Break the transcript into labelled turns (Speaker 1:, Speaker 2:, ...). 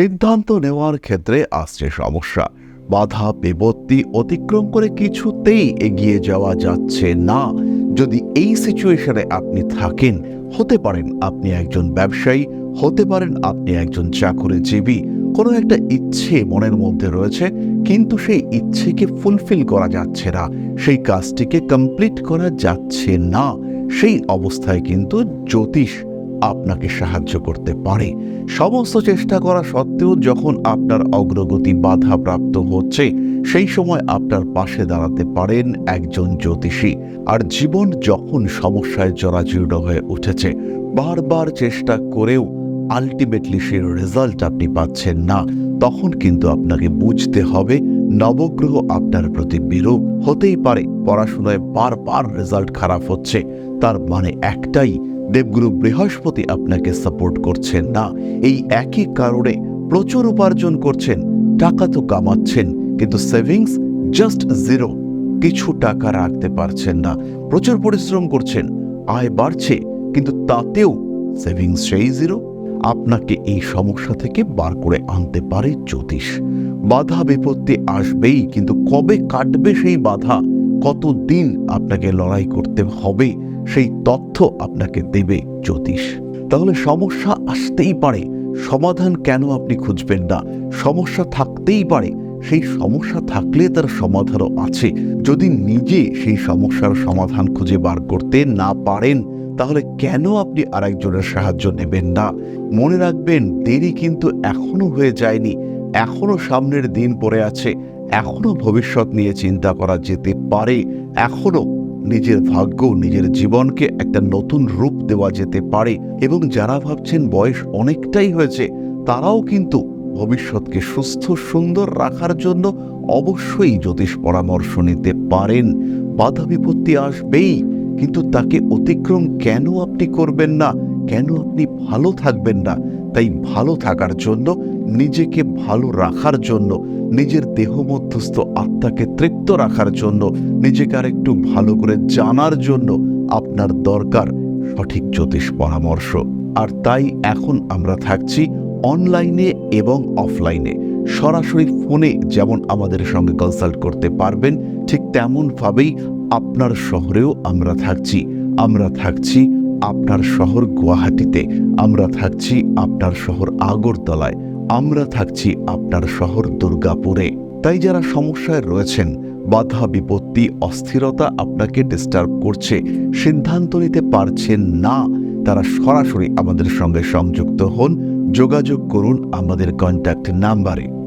Speaker 1: সিদ্ধান্ত নেওয়ার ক্ষেত্রে আসছে সমস্যা। বাধা, বিপত্তি অতিক্রম করে কিছুতেই এগিয়ে যাওয়া যাচ্ছে না। যদি এই সিচুয়েশনে আপনি থাকেন, হতে পারেন আপনি একজন ব্যবসায়ী, হতে পারেন আপনি একজন চাকুরিজীবী। কোনো একটা ইচ্ছে মনের মধ্যে রয়েছে, কিন্তু সেই ইচ্ছেকে ফুলফিল করা যাচ্ছে না। সেই কাজটিকে কমপ্লিট করা যাচ্ছে না। সেই অবস্থায় কিন্তু জ্যোতিষ আপনাকে সাহায্য করতে পারে। সমস্ত চেষ্টা করা সত্ত্বেও যখন আপনার অগ্রগতি বাধাপ্রাপ্ত হচ্ছে, সেই সময় আপনার পাশে দাঁড়াতে পারেন একজন জ্যোতিষী। আর জীবন যখন সমস্যায় জরাজীর্ণ হয়ে উঠেছে, বারবার চেষ্টা করেও আলটিমেটলি সেই রেজাল্ট আপনি পাচ্ছেন না। তখন কিন্তু আপনাকে বুঝতে হবে নবগ্রহ আপনার প্রতি বিরূপ হতেই পারে। পড়াশোনায় বারবার রেজাল্ট খারাপ হচ্ছে। তার মানে একটাই, দেবগুরু বৃহস্পতি আপনাকে সাপোর্ট করছেন না। এই একই কারণে প্রচুর উপার্জন করছেন, টাকা তো কামাচ্ছেন, কিন্তু সেভিংস জাস্ট জিরো কিছু টাকা রাখতে পারছেন না, প্রচুর পরিশ্রম করছেন, আয় বাড়ছে, কিন্তু তাতেও সেভিংস সেই জিরো আপনাকে এই সমস্যা থেকে বার করে আনতে পারে জ্যোতিষ। বাধা বিপত্তি আসবেই, কিন্তু কবে কাটবে সেই বাধা? কতদিন আপনাকে লড়াই করতে হবে? সেই তথ্য আপনাকে দেবে জ্যোতিষ। তাহলে সমস্যা আসতেই পারে। সমাধান কেন আপনি খুঁজবেন না? সমস্যা থাকতেই পারে। সেই সমস্যা থাকলে তার সমাধানও আছে। যদি নিজে সেই সমস্যার সমাধান খুঁজে বার করতে না পারেন তাহলে কেন আপনি আরেকজনের সাহায্য নেবেন না? মনে রাখবেন, দেরি কিন্তু এখনও হয়ে যায়নি। এখনও সামনের দিন পড়ে আছে। এখনও ভবিষ্যৎ নিয়ে চিন্তা করা যেতে পারে। এখনও নিজের ভাগ্য, নিজের জীবনকে একটা নতুন রূপ দেওয়া যেতে পারে। এবং যারা ভাবছেন বয়স অনেকটাই হয়েছে, তারাও কিন্তু ভবিষ্যৎকে সুস্থ, সুন্দর রাখার জন্য অবশ্যই জ্যোতিষ পরামর্শ নিতে পারেন। বাধা বিপত্তি আসবেই। কিন্তু তাকে অতিক্রম কেন আপনি করবেন না? কেন আপনি ভালো থাকবেন না? তাই ভালো থাকার জন্য, নিজেকে ভালো রাখার জন্য, নিজের দেহ মধ্যস্থ আত্মাকে তৃপ্ত রাখার জন্য, নিজেকে আর একটু ভালো করে জানার জন্য আপনার দরকার সঠিক জ্যোতিষ পরামর্শ। আর তাই এখন আমরা থাকছি অনলাইনে এবং অফলাইনে। সরাসরি ফোনে যেমন আমাদের সঙ্গে কনসাল্ট করতে পারবেন, ঠিক তেমনভাবেই আপনার শহরেও আমরা থাকছি। আমরা থাকছি আপনার শহর গুয়াহাটিতে। আমরা থাকছি আপনার শহর আগরতলায়। আমরা থাকছি আপনার শহর দুর্গাপুরে। তাই যারা সমস্যায় রয়েছেন, বাধা, বিপত্তি, অস্থিরতা আপনাকে ডিস্টার্ব করছে, সিদ্ধান্ত নিতে পারছেন না, তারা সরাসরি আমাদের সঙ্গে সংযুক্ত হন। যোগাযোগ করুন আমাদের কন্ট্যাক্ট নাম্বারে